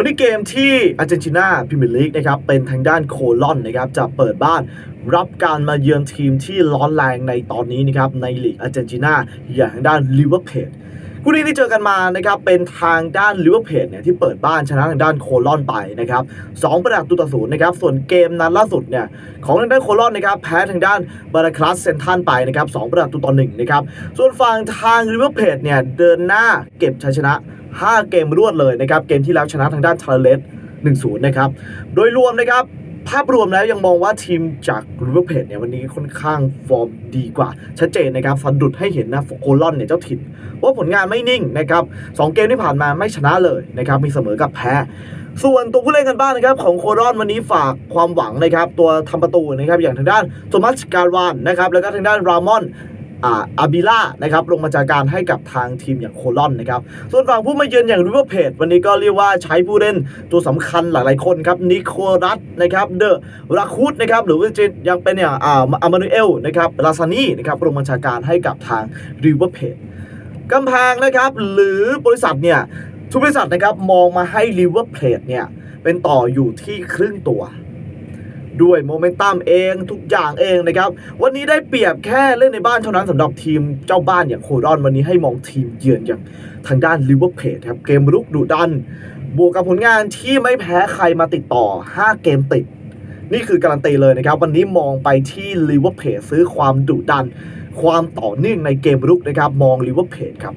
วันนี้เกมที่อาร์เจนตินาพรีเมียร์ลีกนะครับเป็นทางด้านโคลอนนะครับจะเปิดบ้านรับการมาเยือนทีมที่ร้อนแรงในตอนนี้นะครับในลีกอาร์เจนตินาอย่างทางด้านลิเวอร์พูลคู่นี้ที่เจอกันมานะครับเป็นทางด้านลิเวอร์พูลเนี่ยที่เปิดบ้านชนะทางด้านโคลอนไปนะครับสองประตูต่อศูนย์นะครับส่วนเกมนัดล่าสุดเนี่ยของทางด้านโคลอนนะครับแพ้ทางด้านบาราคลัสเซนทันไปนะครับสองประตูต่อหนึ่งนะครับส่วนฝั่งทางลิเวอร์พูลเนี่ยเดินหน้าเก็บชัยชนะ 5 เกมรวดเลยนะครับ เกมที่แล้วชนะทางด้านทาเลส1-0 นะครับ โดยรวมนะครับ ภาพรวมแล้วยังมองว่าทีมจากริเวอร์เพจเนี่ยวันนี้ค่อนข้างฟอร์มดีกว่า ชัดเจนนะครับฟันดุดให้เห็นนะโคลอนเนี่ยเจ้าถิ่นว่าผลงานไม่นิ่งนะครับสองเกมที่ผ่านมาไม่ชนะเลยนะครับมีเสมอกับแพ้ส่วนตัวผู้เล่นกันบ้างนะครับของโครอนวันนี้ฝากความหวังนะครับตัวทำประตูนะครับอย่างทางด้านโทมัสการวานนะครับแล้วก็ทางด้านรามอน อาบิล่านะครับลงมาจากการให้กับทางทีมอย่างโคลอนนะครับส่วนฝั่งผู้มาเยือนอย่างริเวอร์เพจวันนี้ก็เรียกว่าใช้ผู้เล่นตัวสำคัญหลายๆคนครับนิโคลัสนะครับเดอะราคูดนะครับหรือว่าจะยังเป็นอย่างอาอามานูเอลนะครับลาซานี่นะครับลงมาจากการให้กับทางริเวอร์เพจกำแพงนะครับหรือบริษัทเนี่ยทุกบริษัทนะครับมองมาให้ริเวอร์เพจเนี่ยเป็นต่ออยู่ที่ครึ่งตัว ด้วยโมเมนตัมเองทุกอย่างเองนะครับ วันนี้ได้เปรียบแค่เล่นในบ้านเท่านั้นสำหรับทีมเจ้าบ้านอย่างโครอนวันนี้ให้มองทีมเยือนอย่างทางด้านลิเวอร์เพจครับเกมรุกดุดัน บวกกับผลงานที่ไม่แพ้ใครมาติดต่อ 5 เกมติด นี่คือการันตีเลยนะครับ วันนี้มองไปที่ลิเวอร์เพจซื้อความดุดัน ความต่อเนื่องในเกมรุกนะครับ มองลิเวอร์เพจครับ